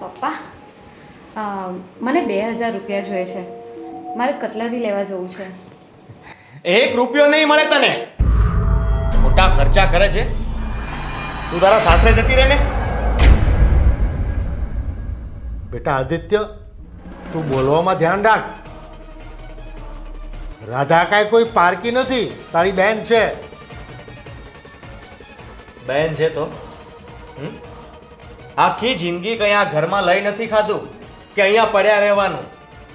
પપ્પા મને બે હજાર રૂપિયા જોઈએ છે. મારે કટલરી લેવા જવું છે. એક રૂપિયો નહીં મળે તને. ખોટા ખર્ચા કરે છે. તું તારા સાસરે જતી રહે ને. બેટા આદિત્ય તું બોલવામાં ધ્યાન રાખ. રાધા કાંઈ કોઈ પારકી નથી. તારી બેન છે. બેન છે તો? હમ? આખી જિંદગી કઈ આ ઘરમાં લઈ નથી ખાધું? કે અહીંયા પડ્યા રહેવાનું?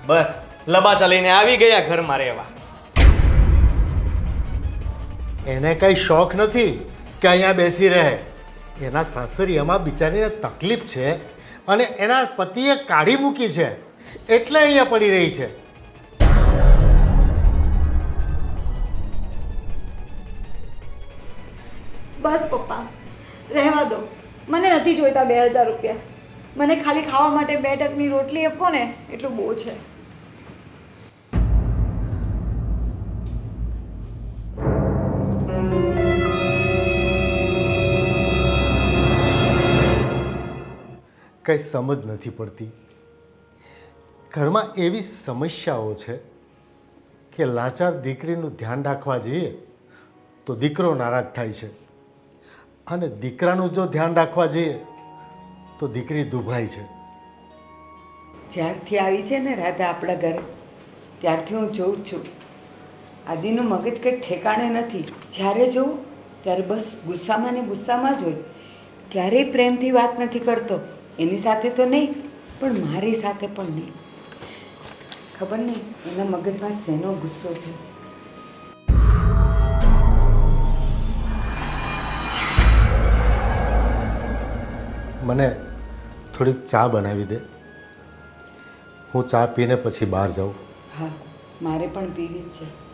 બસ લબા ચાલીને આવી ગયા ઘરમાં રહેવા. એને કંઈ શોખ નથી કે અહીંયા બેસી રહે. એના સાસરિયામાં બિચારીને તકલીફ છે અને એના પતિએ કાઢી મૂકી છે. એટલે અહીંયા પડી રહી છે. બસ પપ્પા રહેવા દો. મને નથી જોઈતા બે હજાર રૂપિયા. મને ખાલી ખાવા માટે બે ટકની રોટલી આપો ને, એટલું બહુ છે. કંઈ સમજ નથી પડતી. ઘરમાં એવી સમસ્યાઓ છે કે લાચાર દીકરીનું ધ્યાન રાખવા જઈએ તો દીકરો નારાજ થાય છે. અને દીકરાનું જો ધ્યાન રાખવા જઈએ, તો દીકરી દુભાઈ છે. જ્યારથી આવી છે ને રાધા આપણા ઘરે, ત્યારથી હું જોઉં છું. આદિનું મગજ કંઈ ઠેકાણે નથી. જ્યારે જોઉં, ત્યારે બસ ગુસ્સામાં ને ગુસ્સામાં જ હોય. ક્યારેય પ્રેમથી વાત નથી કરતો. એની સાથે તો નહીં, પણ મારી સાથે પણ નહીં. ખબર નહીં, એના મગજમાં શેનો ગુસ્સો છે? મને થોડીક ચા બનાવી દે. હું ચા પીને પછી બહાર જાઉં. હા, મારે પણ પીવી જ છે.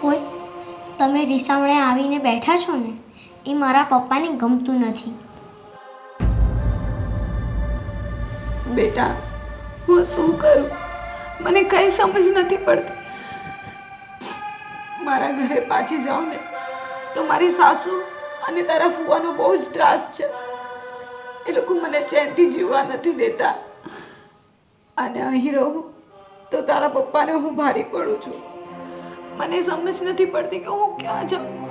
ફોય તમે રીસામણે આવીને બેઠા છો ને? એ મારા પપ્પાને ગમતું નથી. બેટા, હું શું કરું? મને કંઈ સમજ નથી પડતી. મારા ઘરે પાછી જાઉં ને, તો મારી સાસુ અને તારા ફુવાનો બહુ જ ત્રાસ છે. એ લોકો મને ચેનથી જીવવા નથી દેતા. અને અહીં રહું તો તારા પપ્પાને હું ભારી પડું છું. મને સમજ નથી પડતી કે હું ક્યાં જાઉં.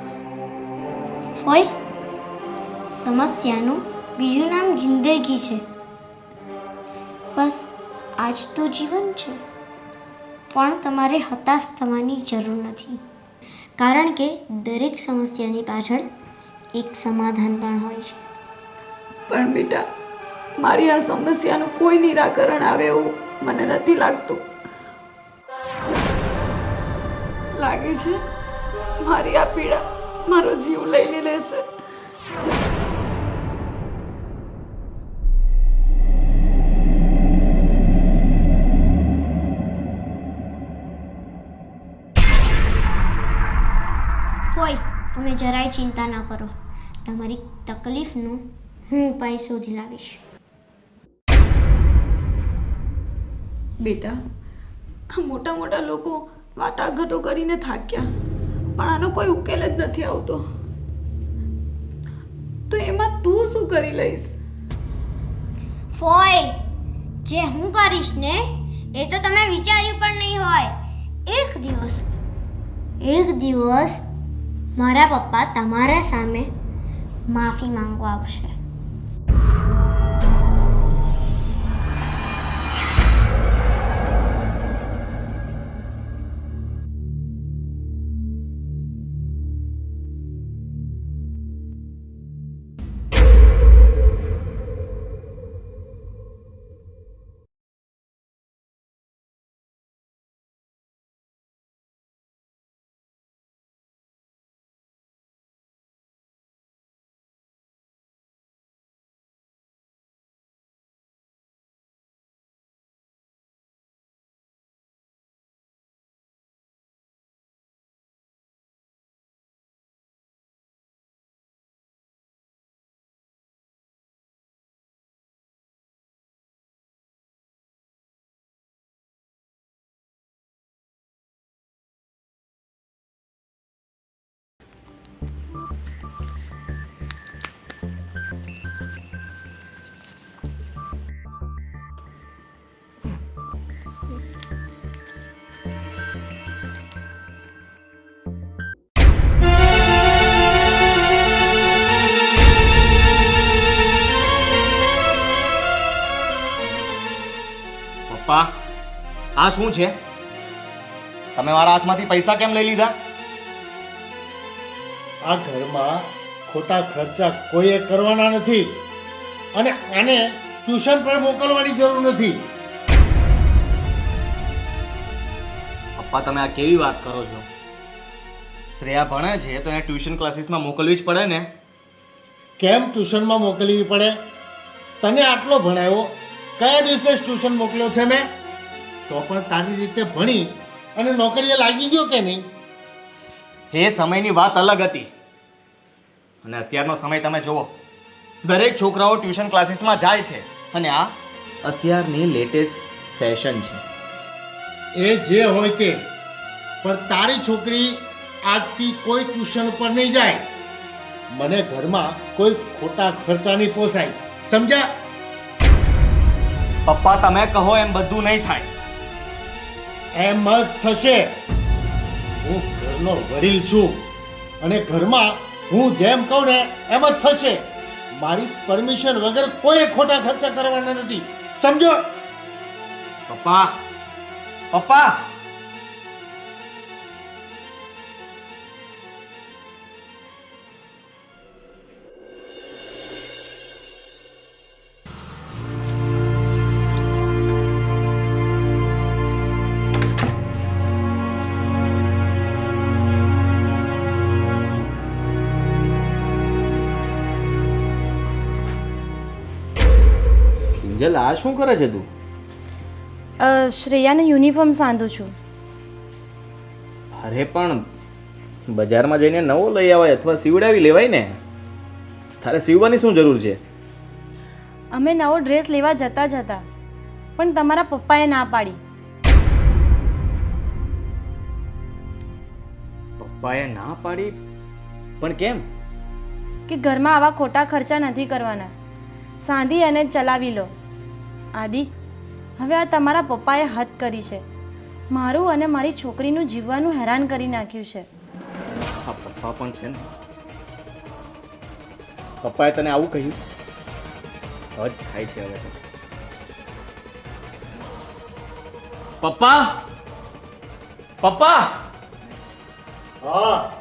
હોય સમસ્યાનું બીજું નામ જિંદગી છે. બસ, આજ તો જીવન છે. પણ તમારે હતાશ થવાની જરૂર નથી. કારણ કે દરેક સમસ્યાની પાછળ એક સમાધાન પણ હોય છે. પણ બેટા, મારી આ સમસ્યાનું કોઈ નિરાકરણ આવે એવું મને નથી લાગતું. લાગે છે મારી આ પીડા મારો જીવ લઈને લેશે ફોય તમે જરાય ચિંતા ન કરો. તમારી તકલીફનો હું ઉપાય શોધી લાવીશ. બેટા આ મોટા મોટા લોકો વાટાઘાટો કરીને થાક્યા પણ આનો કોઈ ઉકેલ જ નથી આવતો. તો એમાં તું શું કરી લઈશ? ફોય જે હું કરીશ ને એ તો તમે વિચાર્યું પણ નહીં હોય. એક દિવસ એક દિવસ મારા પપ્પા તમારા સામે માફી માંગવા આવશે. આ શું છે? તમે મારા હાથમાંથી પૈસા કેમ લઈ લીધા? આ ઘરમાં ખોટા ખર્ચા કોઈએ કરવાના નથી અને આને ટ્યુશન પર મોકલવાની જરૂર નથી. પપ્પા તમે આ કેવી વાત કરો છો? શ્રેયા ભણે છે તો એને ટ્યુશન ક્લાસીસમાં મોકલવી જ પડે ને? કેમ ટ્યુશનમાં મોકલવી પડે? તને આટલો ભણાયો કયા દિવસે ટ્યુશન મોકલ્યો છે મેં? તો પણ તારી રીતે ભણી અને નોકરીએ લાગી ગયો કે નહીં? એ સમયની વાત અલગ હતી. અને અત્યારનો સમય તમે જુઓ દરેક છોકરાઓ ટ્યુશન ક્લાસીસમાં જાય છે. અને આ અત્યારની લેટેસ્ટ ફેશન છે. એ જે હોય તે. પણ તારી છોકરી આજથી કોઈ ટ્યુશન પર નહીં જાય. મને ઘરમાં કોઈ ખોટા ખર્ચા નહીં પોસાય. સમજ્યા? પપ્પા તમે કહો એમ બધું નહીં થાય. એમ જ થશે. હું ઘરનો વડીલ છું અને ઘરમાં હું જેમ કહું ને એમ જ થશે. મારી પરમિશન વગર કોઈ ખોટા ખર્ચા કરવાના નથી. સમજો? પપ્પા. પપ્પા. કિંજલ આ શું કરે છે તું? શ્રેયાને યુનિફોર્મ સાંધું છું. અરે પણ બજારમાં જઈને નવો લઈ આવાય અથવા સીવડાવી લેવાય ને? તારે સીવવાની શું જરૂર છે? અમે નવો ડ્રેસ લેવા જતા જ હતા પણ તમારા પપ્પાએ ના પાડી. પપ્પાએ ના પાડી? પણ કેમ? કે ઘરમાં આવા ખોટા ખર્ચા નથી કરવાના. સાંધી અને ચલાવી લો. આદિ હવે આ તમારા પપ્પાએ હદ કરી છે. મારું અને મારી છોકરીનું જીવવાનું હેરાન કરી નાખ્યું છે. હા પપ્પા પણ છે ને. પપ્પાએ તને આવું કહ્યું? હદ થાય છે હવે પપ્પા! પપ્પા! હા.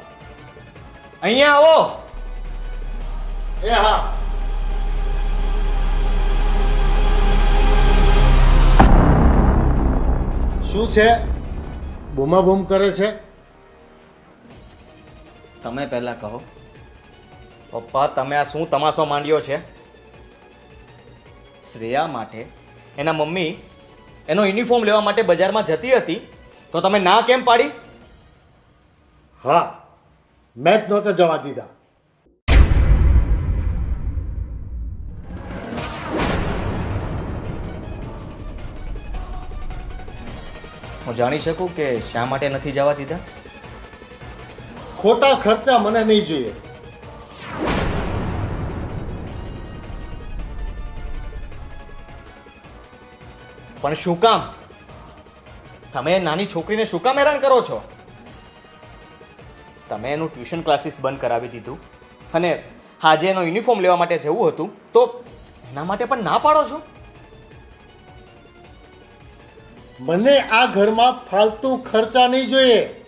અહીંયા આવો. એ હા. શું છે? બૂમા બૂમ કરે છે? તમે પહેલા કહો. પપ્પા તમે આ શું તમાશો માંડ્યો છે? શ્રેયા માટે. એના મમ્મી એનો યુનિફોર્મ લેવા માટે બજારમાં જતી હતી. તો તમે ના કેમ પાડી? હા મેં જ નહોતા જવા દીધા. હું જાણી શકું કે શા માટે નથી જવા દીધા? ખોટા ખર્ચા મને નહીં જોઈએ. પણ શું કામ? તમે નાની છોકરીને શું કામ હેરાન કરો છો? તમે એનું ટ્યુશન ક્લાસીસ બંધ કરાવી દીધું અને આજે એનો યુનિફોર્મ લેવા માટે જવું હતું તો એના માટે પણ ના પાડો છો? મને આ ઘરમાં ફાલતુ ખર્ચા નહીં જોઈએ.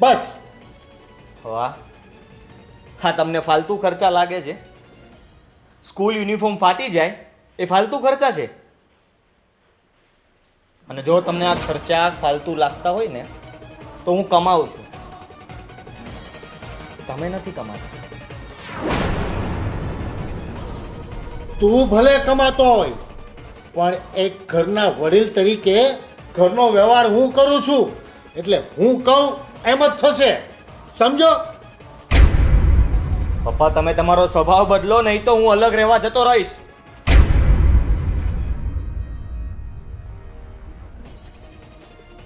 બસ. વાહ. હા તમને ફાલતુ ખર્ચા લાગે છે? સ્કૂલ યુનિફોર્મ ફાટી જાય એ ફાલતુ ખર્ચા છે? અને જો તમને આ ખર્ચા ફાલતુ લાગતા હોય ને તો હું કમાઉં છું. તમે નથી કમાતા? તું ભલે કમાતો હોય પણ એક ઘરના વડીલ તરીકે ઘરનો વ્યવહાર હું કરું છું એટલે હું કહું એમ જ થશે. સમજો? પપ્પા તમે તમારો સ્વભાવ બદલો નહીં તો હું અલગ રહેવા જતો રહીશ.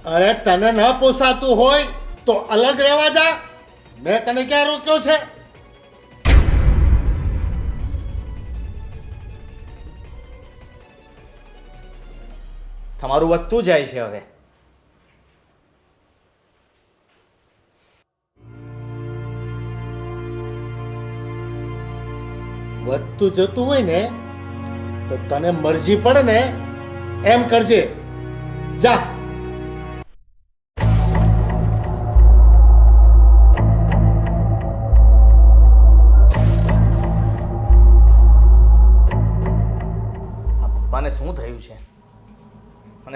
અરે તને ન પોસાતું હોય તો અલગ રહેવા જા. મેં તને ક્યાં રોક્યો છે? તમારું વધતું જાય છે હવે. વધતું જતું હોય ને, તો તને મરજી પડે ને, એમ કરજે. જા.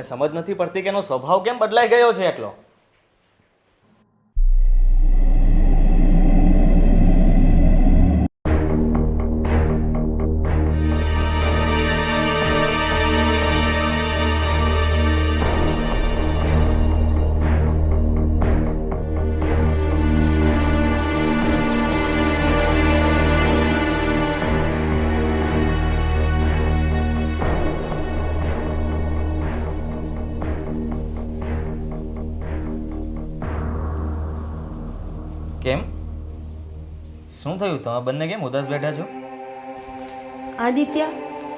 સમજ નથી પડતી કે એનો સ્વભાવ કેમ બદલાઈ ગયો છે એટલો થયું? તમે બંને કેમ ઉદાસ બેઠા છો? આદિત્ય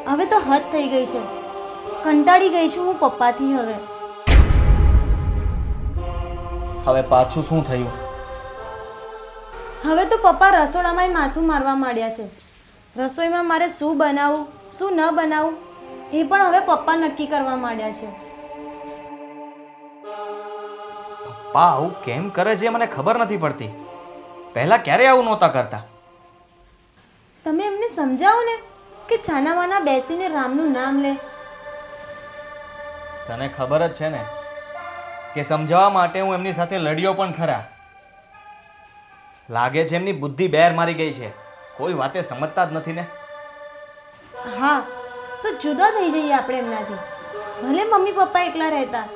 હવે તો હદ થઈ ગઈ છે. કંટાળી ગઈ છું હું પપ્પાથી હવે. હવે પાછું શું થયું? હવે તો પપ્પા રસોડામાં માથું મારવા માંડ્યા છે. રસોઈમાં મારે શું બનાવવું શું ન બનાવવું એ પણ હવે પપ્પા નક્કી કરવા માંડ્યા છે. પપ્પા આવું કેમ કરે છે મને ખબર નથી પડતી. પહેલા ક્યારે આવું નહોતા કરતા? એમને સમજાવો ને કે છાનામાના બેસીને રામનું નામ લે. તને ખબર જ છે ને કે સમજાવવા માટે હું એમની સાથે લડ્યો પણ ખરા. લાગે છે એમની બુદ્ધિ બેર મારી ગઈ છે. કોઈ વાતે સમજતા જ નથી ને. હા તો જુદા થઈ જઈએ આપણે એમનાથી. ભલે મમ્મી પપ્પા એકલા રહેતા.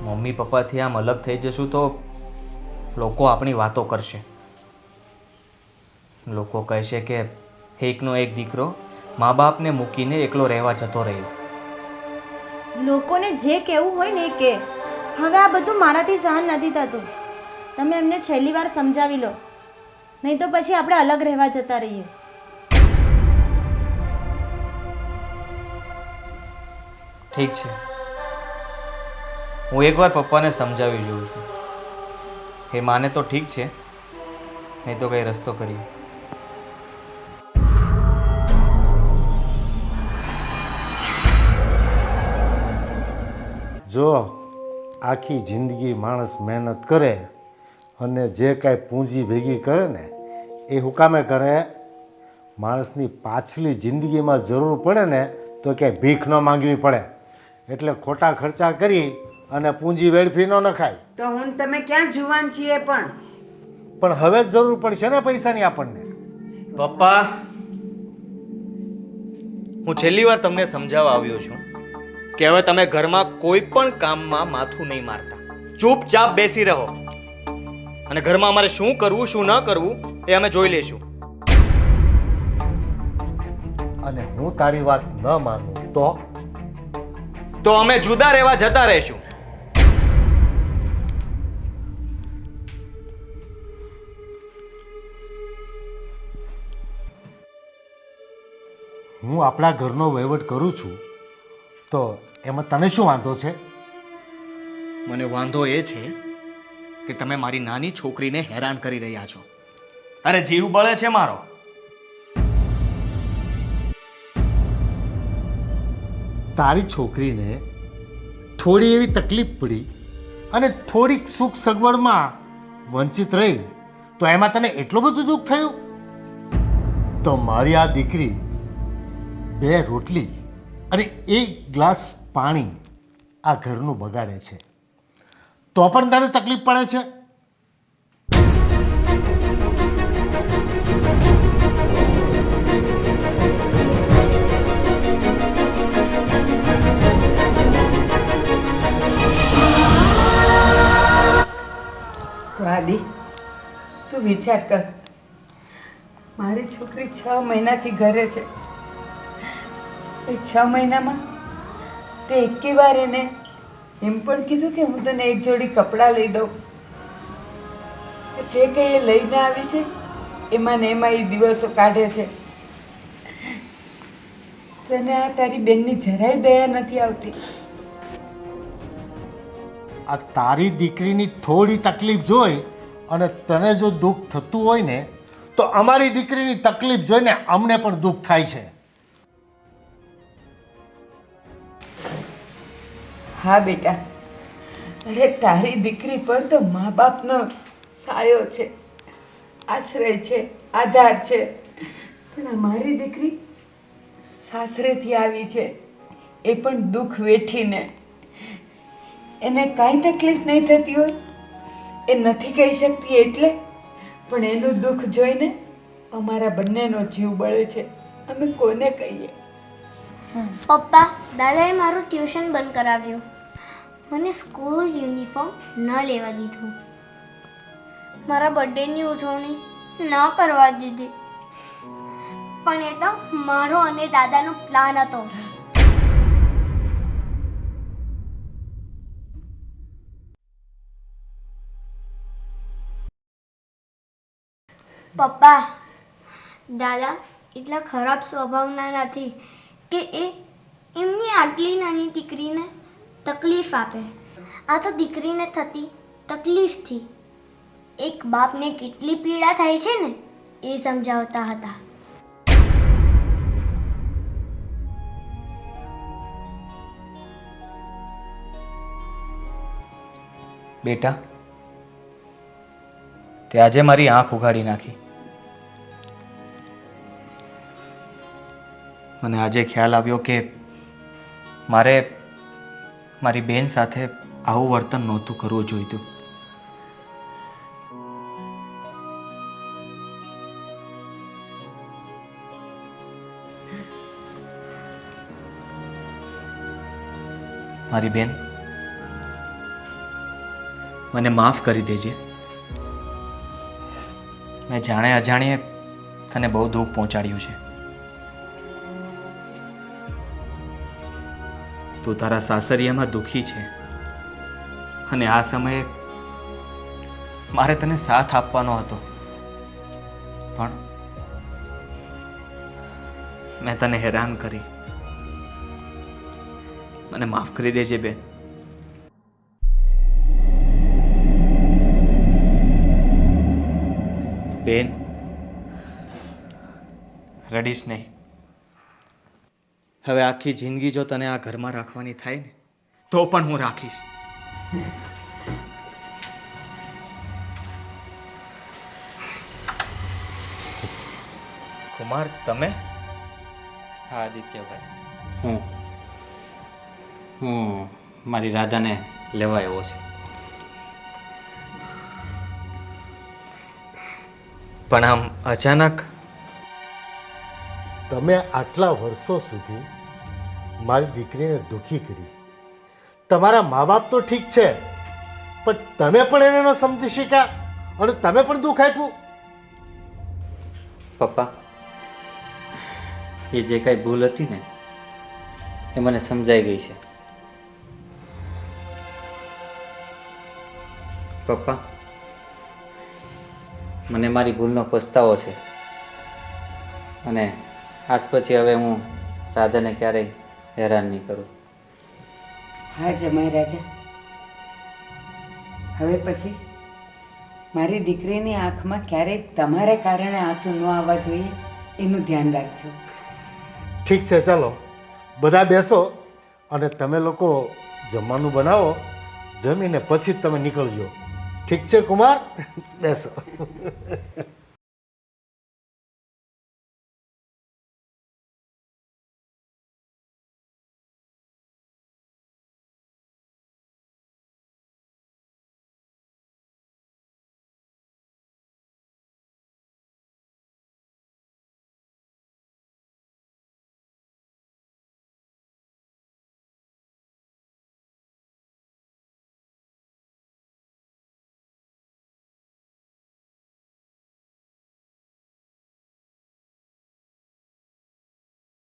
મમ્મી પપ્પાથી આમ અલગ થઈ જશું તો લોકો આપણી વાતો કરશે. લોકો કહેશે કે એકનો એક દીકરો મા બાપને મૂકીને એકલો રહેવા જતો રહ્યો. લોકોને જે કહેવું હોય ને કે હવે આ બધું મારાથી સહન નથી થતું. તમે એમને છેલ્લી વાર સમજાવી લો. નહીં તો પછી આપણે અલગ રહેવા જતા રહીએ. ઠીક છે. હું એકવાર પપ્પાને સમજાવી જોઉં છું. એ માને તો ઠીક છે, નહીં તો કંઈ રસ્તો કરીએ. જો આખી જિંદગી માણસ મહેનત કરે અને જે કાંઈ પૂંજી ભેગી કરે ને, એ હુકામે કરે, માણસની પાછલી જિંદગીમાં જરૂર પડે ને, તો ક્યાંય ભીખ ન માંગવી પડે. એટલે ખોટા ખર્ચા કરી અને પૂંજી વેડફી ન નખાય તો હું તમે ક્યાં જુવાન છીએ પણ? પણ હવે જ જરૂર પડશે ને પૈસાની આપણને. પપ્પા હું છેલ્લી વાર તમને સમજાવવા આવ્યો છું કે હવે તમે ઘરમાં કોઈ પણ કામમાં માથું નહીં મારતા. ચૂપચાપ બેસી રહો. અને ઘરમાં અમારે શું કરવું શું ન કરવું એ અમે જોઈ લેશું અને હું તારી વાત ન માનું તો? તો અમે જુદા રહેવા જતા રહીશું. હું આપણા ઘરનો વહીવટ કરું છું તો એમાં તને શું વાંધો છે? મને વાંધો એ છે કે તમે મારી નાની છોકરીને હેરાન કરી રહ્યા છો. અરે જીવ બળે છે મારો. તારી છોકરીને થોડી એવી તકલીફ પડી અને થોડીક સુખ સગવડમાં વંચિત રહી તો એમાં તને એટલું બધું દુઃખ થયું? તો મારી આ દીકરી બે રોટલી અને એક ગ્લાસ પાણી આ ઘરનું બગાડે છે. તો પણ તારે તકલીફ પડે છે? તો તું વિચાર કર. મારી છોકરી છ મહિનાથી ઘરે છે. એ છ મહિનામાં? તે એકે વાર એને એમ પણ કીધું કે હું તને એક જોડી કપડાં લઈ દઉં. જે કંઈ એ લઈને આવી છે એમાં ને એમાં એ દિવસો કાઢે છે. તને આ તારી બેનની જરાય દયા નથી આવતી. આ તારી દીકરીની થોડી તકલીફ જોઈ અને તને જો દુઃખ થતું હોય ને, તો અમારી દીકરીની તકલીફ જોઈને અમને પણ દુઃખ થાય છે. હા, બેટા. અરે, તારી દીકરી પર તો મા બાપનો સાયો છે. આશ્રય છે, આધાર છે. પણ આ મારી દીકરી સાસરેથી આવી છે. એ પણ દુઃખ વેઠીને. એને કાંઈ તકલીફ નહીં થતી હોય. એ નથી કહી શકતી એટલે. પણ એનું દુઃખ જોઈને અમારા બંનેનો જીવ બળે છે. અમે કોને કહીએ? પપ્પા, દાદાએ મારું ટ્યુશન બંધ કરાવ્યું. મને સ્કૂલ યુનિફોર્મ ન લેવા દીધું. મારા બર્થડેની ઉજવણી ન કરવા દીધી. પણ એ તો મારો અને દાદાનો પ્લાન હતો. પપ્પા, દાદા એટલા ખરાબ સ્વભાવના નથી કે એ એમની આટલી નાની દીકરીને તકલીફ આપે. આ તો દીકરીને થતી તકલીફથી. એક બાપને કેટલી પીડા થાય છે ને, એ સમજાવતા હતા. બેટા, તે આજે મારી આંખ ઉઘાડી નાખી. મને આજે ખ્યાલ આવ્યો કે મારે મારી બેન સાથે આવું વર્તન નહોતું કરવું જોઈતું. મારી બેન, મને માફ કરી દેજે. મેં જાણે અજાણીએ તને બહુ દુઃખ પહોંચાડ્યું છે. તું તારા સાસરિયામાં દુઃખી છે. અને આ સમયે મારે તને સાથ આપવાનો હતો. પણ મેં તને હેરાન કરી. મને માફ કરી દેજે બેન. બેન, રડીશ નહીં. હવે આખી જિંદગી જો તને આ ઘરમાં રાખવાની થાય ને તો પણ હું રાખીશ. કુમાર તમે? હા આદિત્યભાઈ. હું? હું મારી રાધાને લેવા આવ્યો છું. પણ આમ અચાનક તમે આટલા વર્ષો સુધી મારી દીકરીને દુઃખી કરી. તમારા મા બાપ તો ઠીક છે, પણ તમે પણ એને ન સમજી શક્યા અને તમે પણ દુઃખ આપ્યું. પપ્પા, એ જે કાંઈ ભૂલ હતી ને, એ મને સમજાઈ ગઈ છે. પપ્પા, મને મારી ભૂલનો પસ્તાવો છે અને આજ પછી હવે હું રાધાને ક્યારેય હેરાન નહીં કરું. હા જમાઈ રાજા. હવે પછી મારી દીકરીની આંખમાં ક્યારેય તમારે કારણે આંસુ ન આવવા જોઈએ એનું ધ્યાન રાખજો. ઠીક છે ચાલો. બધા બેસો અને તમે લોકો જમવાનું બનાવો જમીને પછી જ તમે નીકળજો. ઠીક છે કુમાર? બેસો.